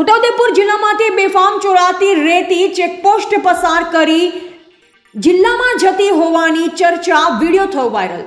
છોટાઉદેપુર જિલ્લામાંથી બેફામ ચોરાતી રેતી ચેકપોસ્ટ પસાર કરી જિલ્લામાં જતી હોવાની ચર્ચા વીડિયો થયો વાયરલ.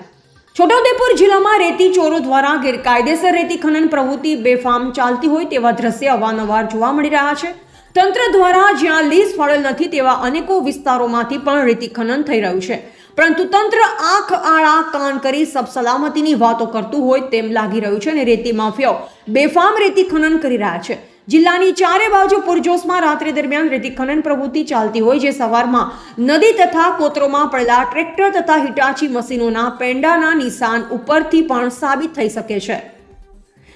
છોટાઉદેપુર જિલ્લામાં રેતી ચોરો દ્વારા ગેરકાયદેસર રેતી ખનન પ્રવૃત્તિ બેફામ ચાલતી હોય તેવા દ્રશ્ય અવારનવાર જોવા મળી રહ્યા છે. તંત્ર દ્વારા જ્યાં લીઝ ફળેલ નથી તેવા અનેકો વિસ્તારોમાંથી પણ રેતી ખનન થઈ રહ્યું છે. પરંતુ તંત્ર આંખ આળા કાન કરી સબ સલામતીની વાતો કરતું હોય તેમ લાગી રહ્યું છે અને રેતી માફિયાઓ બેફામ રેતી ખનન કરી રહ્યા છે. જિલ્લાની ચારે બાજુ પૂરજોશમાં રાત્રિ દરમિયાન રેતી ખનન પ્રવૃત્તિ ચાલતી હોય, જે સવારમાં નદી તથા કોતરોમાં પડેલા ટ્રેક્ટર તથા હિટાચી મશીનોના પેંડાના નિશાન ઉપરથી પણ સાબિત થઈ શકે છે.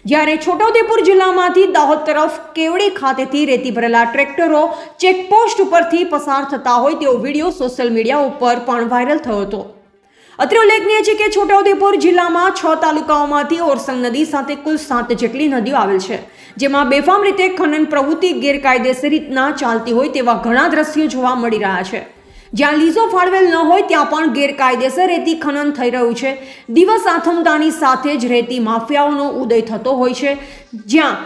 જ્યારે છોટાઉદેપુર જિલ્લામાંથી દાહોદ તરફ કેવડી ખાતેથી રેતી ભરેલા ટ્રેક્ટરો ચેકપોસ્ટ ઉપરથી પસાર થતા હોય તેવો વીડિયો સોશિયલ મીડિયા ઉપર પણ વાયરલ થયો હતો. અત્રે ઉલ્લેખનીય છે કે છોટાઉદેપુર જિલ્લામાં છ તાલુકાઓમાંથી ઓરસંગ નદી સાથે કુલ સાત જેટલી નદીઓ આવેલ છે, જેમાં બેફામ રીતે ખનન પ્રવૃત્તિ ગેરકાયદેસર રીતના ચાલતી હોય તેવા ઘણા દ્રશ્યો જોવા મળી રહ્યા છે. જ્યાં લીઝો ફાળવેલ ન હોય ત્યાં પણ ગેરકાયદેસર રેતી ખનન થઈ રહ્યું છે. દિવસ આથમતાની સાથે જ રેતી માફિયાઓનો ઉદય થતો હોય છે, જ્યાં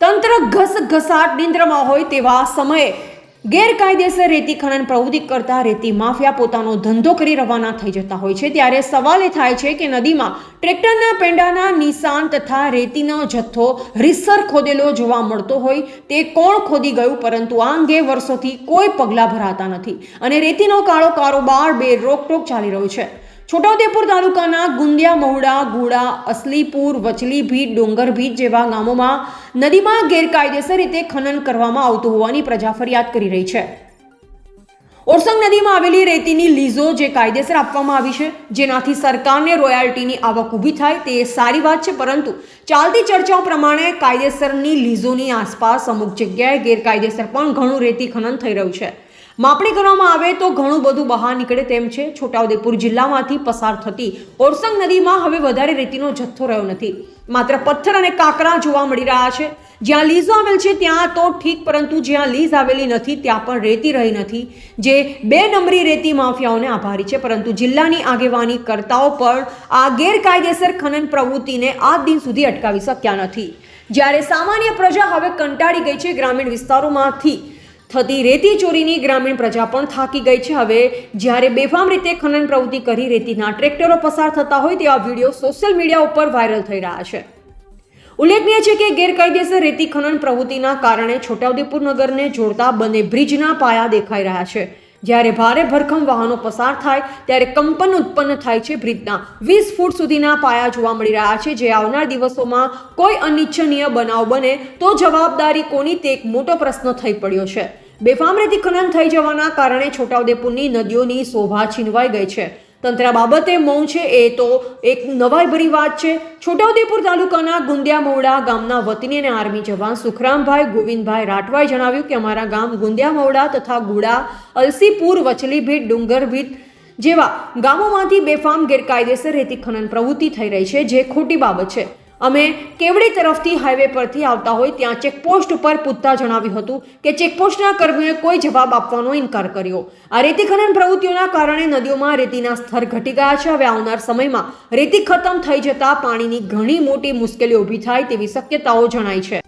તંત્ર ઘસ ઘસાટ નિંદ્રમાં હોય તેવા સમયે ગેરકાયદેસર રેતી ખનન પ્રવૃત્તિ કરતા રેતી માફિયા પોતાનો ધંધો કરી રવાના થઈ જતા હોય છે. ત્યારે સવાલ એ થાય છે કે નદીમાં ટ્રેક્ટરના પેંડાના નિશાન તથા રેતીનો જથ્થો રીસર ખોદેલો જોવા મળતો હોય તે કોણ ખોદી ગયું? પરંતુ આ અંગે વર્ષોથી કોઈ પગલાં ભરાતા નથી અને રેતીનો કાળો કારોબાર બે રોકટોક ચાલી રહ્યો છે. છોટાઉદેપુર તાલુકાના ગુંદિયા, મહુડા, ગુડા, અસલીપુર વચલી ભીટ ડોંગર ભીટ જેવા ગામોમાં નદીમાં ગેરકાયદેસર રીતે ખનન કરવામાં આવતું હોવાની પ્રજા ફરિયાદ કરી રહી છે. ઓરસંગ નદીમાં આવેલી રેતીની લીઝો જે કાયદેસર આપવામાં આવી છે, જેનાથી સરકારને રોયાલ્ટીની આવક ઊભી થાય તે સારી વાત છે, પરંતુ ચાલતી ચર્ચાઓ પ્રમાણે કાયદેસરની લીઝોની આસપાસ અમુક જગ્યાએ ગેરકાયદેસર પણ ઘણું રેતી ખનન થઈ રહ્યું છે. માપણી કરવામાં આવે તો ઘણું બધું બહાર નીકળે તેમ છે. છોટાઉદેપુર જિલ્લામાંથી પસાર થતી ઓરસંગ નદીમાં હવે વધારે રેતીનો જથ્થો રહ્યો નથી. માત્ર પથ્થર અને કાંકરા જોવા મળી રહ્યા છે. જ્યાં લીઝ આવેલ છે ત્યાં તો ઠીક, પરંતુ જ્યાં લીઝ આવેલી નથી ત્યાં પણ રેતી રહી નથી, જે બે નંબરી રેતી માફિયાઓને આભારી છે. પરંતુ જિલ્લાની આગેવાની કરતાઓ પણ આ ગેરકાયદેસર ખનન પ્રવૃત્તિને આજ દિન સુધી અટકાવી શક્યા નથી. જ્યારે સામાન્ય પ્રજા હવે કંટાળી ગઈ છે ગ્રામીણ વિસ્તારોમાંથી થતી રેતી ચોરીની ગ્રામીણ પ્રજા પણ થાકી ગઈ છે. હવે જ્યારે બેફામ રીતે ખનન પ્રવૃત્તિ કરી રેતીના ટ્રેક્ટરો પસાર થતા હોય તેવા વીડિયો સોશિયલ મીડિયા ઉપર વાયરલ થઈ રહ્યા છે. ઉલ્લેખનીય છે કે ગેરકાયદેસર રેતી ખનન પ્રવૃત્તિના કારણે છોટાઉદેપુર નગરને જોડતા બંને બ્રિજના પાયા દેખાઈ રહ્યા છે. જ્યારે ભારે ભરખમ વાહનો પસાર થાય, ત્યારે કંપન ઉત્પન્ન થાય છે બ્રિજના. વીસ ફૂટ સુધીના પાયા જોવા મળી રહ્યા છે. જે આવનાર દિવસોમાં કોઈ અનિચ્છનીય બનાવ બને, તો જવાબદારી કોની તે એક મોટો પ્રશ્ન થઈ પડ્યો છે. બેફામ રેતી ખનન થઈ જવાના કારણે છોટાઉદેપુરની નદીઓની શોભા છીનવાઈ ગઈ છે. તંત્ર બાબતે મૌન છે એ તો એક નવાઈ ભરી વાત છે. છોટાઉદેપુર તાલુકાના ગુંદિયા મવડા ગામના વતની અને આર્મી જવાન સુખરામભાઈ ગોવિંદભાઈ રાઠવાએ જણાવ્યું કે અમારા ગામ ગુંદિયા મવડા તથા ગુડા, અલસીપુર, વચલીભીટ, ડુંગરભીટ જેવા ગામોમાંથી બેફામ ગેરકાયદેસર રેતી ખનન પ્રવૃત્તિ થઈ રહી છે, જે ખોટી બાબત છે. અમે કેવડી તરફથી હાઈવે પરથી આવતા હોય ત્યાં ચેકપોસ્ટ ઉપર પૂછતા જણાવ્યું હતું કે ચેકપોસ્ટના કર્મીઓએ કોઈ જવાબ આપવાનો ઇનકાર કર્યો. આ રેતી ખનન પ્રવૃત્તિઓના કારણે નદીઓમાં રેતીના સ્તર ઘટી ગયા છે. હવે આવનાર સમયમાં રેતી ખતમ થઈ જતા પાણીની ઘણી મોટી મુશ્કેલીઓ ઊભી થાય તેવી શક્યતાઓ જણાય છે.